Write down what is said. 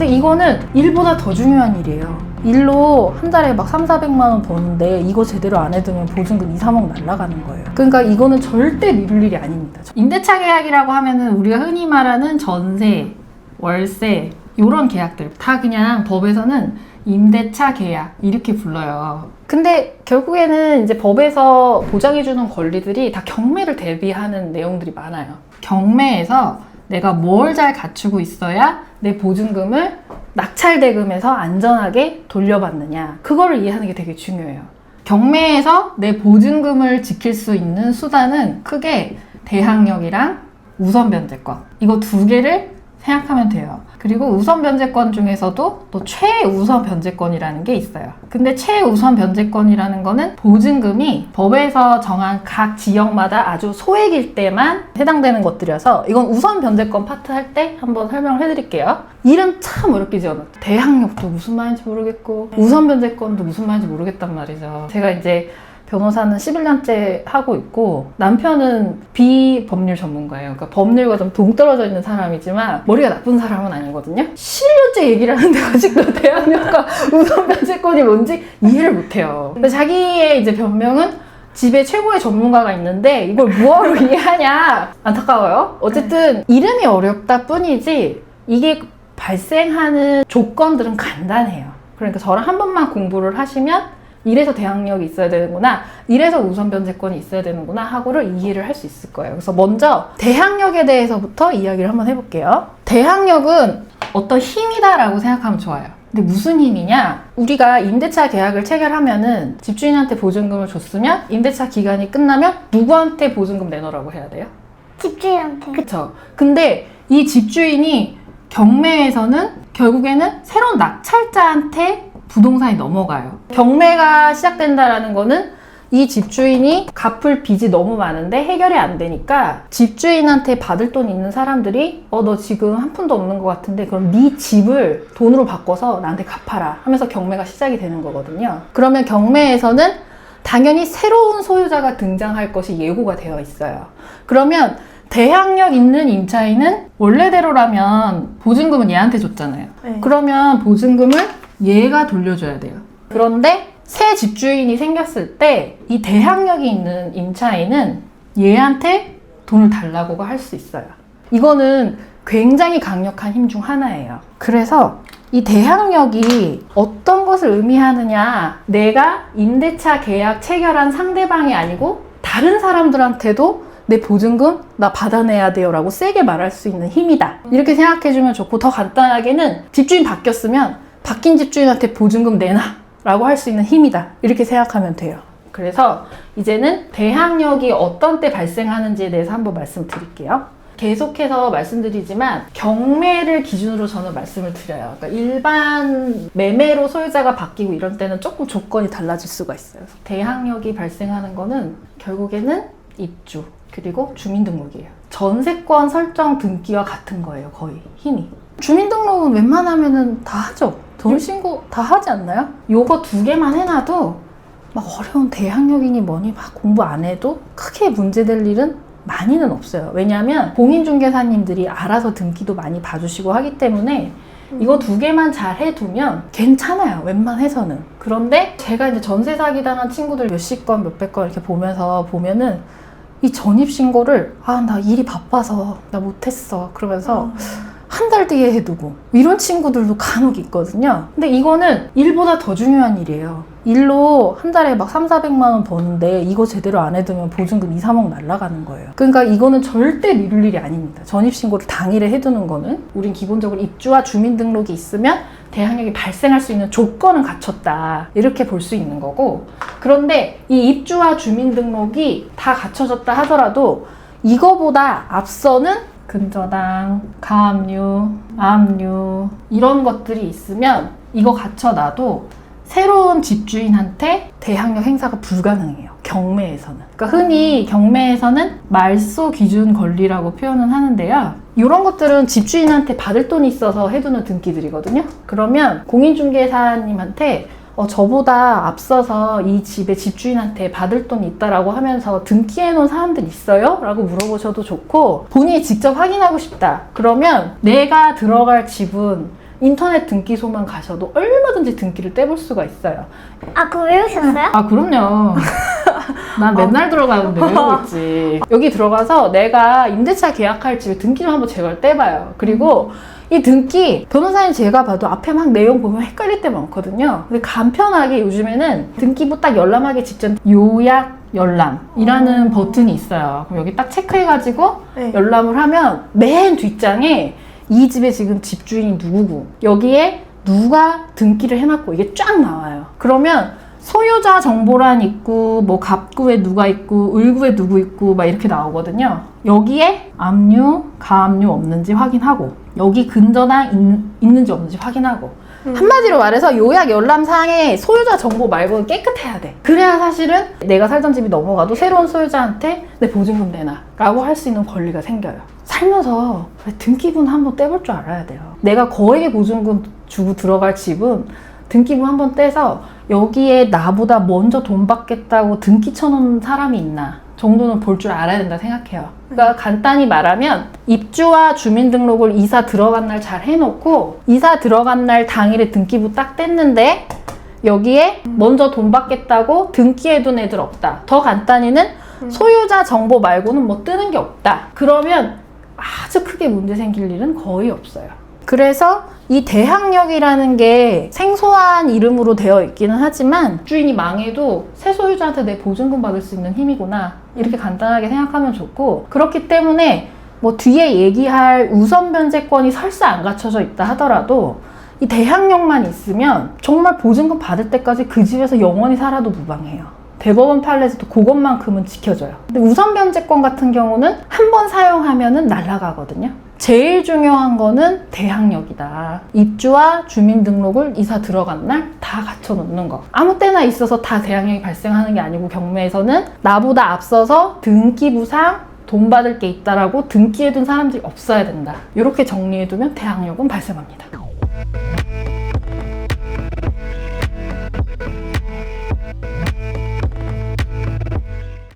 근데 이거는 일보다 더 중요한 일이에요. 일로 한 달에 막 3, 400만 원 버는데 이거 제대로 안 해두면 보증금 2, 3억 날라가는 거예요. 그러니까 이거는 절대 미룰 일이 아닙니다. 임대차 계약이라고 하면은 우리가 흔히 말하는 전세, 월세 이런 계약들 다 그냥 법에서는 임대차 계약 이렇게 불러요. 근데 결국에는 이제 법에서 보장해주는 권리들이 다 경매를 대비하는 내용들이 많아요. 경매에서 내가 뭘 잘 갖추고 있어야 내 보증금을 낙찰대금에서 안전하게 돌려받느냐. 그거를 이해하는 게 되게 중요해요. 경매에서 내 보증금을 지킬 수 있는 수단은 크게 대항력이랑 우선 변제권. 이거 두 개를 생각하면 돼요. 그리고 우선 변제권 중에서도 또 최우선 변제권이라는 게 있어요. 근데 최우선 변제권이라는 거는 보증금이 법에서 정한 각 지역마다 아주 소액일 때만 해당되는 것들이어서 이건 우선 변제권 파트 할 때 한번 설명을 해드릴게요. 이름 참 어렵게 지어놨죠. 대항력도 무슨 말인지 모르겠고 우선 변제권도 무슨 말인지 모르겠단 말이죠. 제가 이제 변호사는 11년째 하고 있고 남편은 비법률 전문가예요. 그러니까 법률과 좀 동떨어져 있는 사람이지만 머리가 나쁜 사람은 아니거든요. 11년째 얘기를 하는데 아직도 대학력과 우선 변제권이 뭔지 이해를 못해요. 근데 자기의 이제 변명은 집에 최고의 전문가가 있는데 이걸 뭐하러 이해하냐 안타까워요. 어쨌든 이름이 어렵다 뿐이지 이게 발생하는 조건들은 간단해요. 그러니까 저랑 한 번만 공부를 하시면 이래서 대항력이 있어야 되는구나, 이래서 우선 변제권이 있어야 되는구나 하고를 이해를 할 수 있을 거예요. 그래서 먼저 대항력에 대해서부터 이야기를 한번 해볼게요. 대항력은 어떤 힘이다 라고 생각하면 좋아요. 근데 무슨 힘이냐? 우리가 임대차 계약을 체결하면은 집주인한테 보증금을 줬으면 임대차 기간이 끝나면 누구한테 보증금 내놓으라고 해야 돼요? 집주인한테. 그쵸. 근데 이 집주인이 경매에서는 결국에는 새로운 낙찰자한테 부동산이 넘어가요. 경매가 시작된다라는 거는 이 집주인이 갚을 빚이 너무 많은데 해결이 안 되니까 집주인한테 받을 돈 있는 사람들이 어 너 지금 한 푼도 없는 것 같은데 그럼 네 집을 돈으로 바꿔서 나한테 갚아라 하면서 경매가 시작이 되는 거거든요. 그러면 경매에서는 당연히 새로운 소유자가 등장할 것이 예고가 되어 있어요. 그러면 대항력 있는 임차인은 원래대로라면 보증금은 얘한테 줬잖아요. 네. 그러면 보증금을 얘가 돌려줘야 돼요. 그런데 새 집주인이 생겼을 때 이 대항력이 있는 임차인은 얘한테 돈을 달라고 할 수 있어요. 이거는 굉장히 강력한 힘 중 하나예요. 그래서 이 대항력이 어떤 것을 의미하느냐, 내가 임대차 계약 체결한 상대방이 아니고 다른 사람들한테도 내 보증금 나 받아내야 돼요 라고 세게 말할 수 있는 힘이다. 이렇게 생각해주면 좋고 더 간단하게는 집주인 바뀌었으면 바뀐 집주인한테 보증금 내놔 라고 할 수 있는 힘이다. 이렇게 생각하면 돼요. 그래서 이제는 대항력이 어떤 때 발생하는지에 대해서 한번 말씀드릴게요. 계속해서 말씀드리지만 경매를 기준으로 저는 말씀을 드려요. 그러니까 일반 매매로 소유자가 바뀌고 이런 때는 조금 조건이 달라질 수가 있어요. 대항력이 발생하는 거는 결국에는 입주 그리고 주민등록이에요. 전세권 설정 등기와 같은 거예요. 거의 힘이. 주민등록은 웬만하면은 다 하죠. 전신고 다 하지 않나요? 요거 두 개만 해놔도 막 어려운 대항력이니 뭐니 막 공부 안 해도 크게 문제될 일은 많이는 없어요. 왜냐하면 공인중개사님들이 알아서 등기도 많이 봐주시고 하기 때문에 이거 두 개만 잘 해두면 괜찮아요. 웬만해서는. 그런데 제가 이제 전세 사기 당한 친구들 몇십 건, 몇백 건 이렇게 보면서 보면은 이 전입신고를 아, 나 일이 바빠서 나 못했어. 그러면서 한 달 뒤에 해두고 이런 친구들도 간혹 있거든요. 근데 이거는 일보다 더 중요한 일이에요. 일로 한 달에 막 3, 400만 원 버는데 이거 제대로 안 해두면 보증금 2, 3억 날라가는 거예요. 그러니까 이거는 절대 미룰 일이 아닙니다. 전입신고를 당일에 해두는 거는 우린 기본적으로 입주와 주민등록이 있으면 대항력이 발생할 수 있는 조건은 갖췄다. 이렇게 볼 수 있는 거고. 그런데 이 입주와 주민등록이 다 갖춰졌다 하더라도 이거보다 앞서는 근저당, 가압류, 압류 이런 것들이 있으면 이거 갖춰놔도 새로운 집주인한테 대항력 행사가 불가능해요. 경매에서는. 그러니까 흔히 경매에서는 말소 기준 권리라고 표현은 하는데요. 이런 것들은 집주인한테 받을 돈이 있어서 해두는 등기들이거든요. 그러면 공인중개사님한테 어, 저보다 앞서서 이 집의 집주인한테 받을 돈이 있다라고 하면서 등기해 놓은 사람들 있어요? 라고 물어보셔도 좋고 본인이 직접 확인하고 싶다. 그러면 내가 들어갈 집은 인터넷 등기소만 가셔도 얼마든지 등기를 떼볼 수가 있어요. 아, 그거 외우셨어요? 아 그럼요. 난 맨날 들어가는데 외우고 있지. 여기 들어가서 내가 임대차 계약할 집에 등기 좀 한번 제발 떼봐요. 그리고 이 등기 변호사님 제가 봐도 앞에 막 내용 보면 헷갈릴 때 많거든요. 근데 간편하게 요즘에는 등기부 딱 열람하기 직전 요약 열람이라는 버튼이 있어요. 그럼 여기 딱 체크해가지고 네. 열람을 하면 맨 뒷장에 이 집의 지금 집주인이 누구고 여기에 누가 등기를 해놨고 이게 쫙 나와요. 그러면 소유자 정보란 있고 뭐 갑구에 누가 있고 을구에 누구 있고 막 이렇게 나오거든요. 여기에 압류, 가압류 없는지 확인하고 여기 근저당 있, 는지 없는지 확인하고 한마디로 말해서 요약 열람상에 소유자 정보 말고는 깨끗해야 돼. 그래야 사실은 내가 살던 집이 넘어가도 새로운 소유자한테 내 보증금 내놔 라고 할 수 있는 권리가 생겨요. 살면서 등기부는 한번 떼볼 줄 알아야 돼요. 내가 거액의 보증금 주고 들어갈 집은 등기부 한번 떼서 여기에 나보다 먼저 돈 받겠다고 등기 쳐놓은 사람이 있나 정도는 볼 줄 알아야 된다 생각해요. 그러니까 간단히 말하면 입주와 주민등록을 이사 들어간 날 잘 해놓고 이사 들어간 날 당일에 등기부 딱 뗐는데 여기에 먼저 돈 받겠다고 등기해둔 애들 없다. 더 간단히는 소유자 정보 말고는 뭐 뜨는 게 없다. 그러면 아주 크게 문제 생길 일은 거의 없어요. 그래서 이 대항력이라는 게 생소한 이름으로 되어 있기는 하지만 주인이 망해도 새 소유자한테 내 보증금 받을 수 있는 힘이구나 이렇게 간단하게 생각하면 좋고 그렇기 때문에 뭐 뒤에 얘기할 우선 변제권이 설사 안 갖춰져 있다 하더라도 이 대항력만 있으면 정말 보증금 받을 때까지 그 집에서 영원히 살아도 무방해요. 대법원 판례에서도 그것만큼은 지켜져요. 근데 우선 변제권 같은 경우는 한 번 사용하면은 날아가거든요. 제일 중요한 거는 대항력이다. 입주와 주민등록을 이사 들어간 날 다 갖춰 놓는 거. 아무 때나 있어서 다 대항력이 발생하는 게 아니고 경매에서는 나보다 앞서서 등기 부상 돈 받을 게 있다라고 등기해둔 사람들이 없어야 된다. 이렇게 정리해두면 대항력은 발생합니다.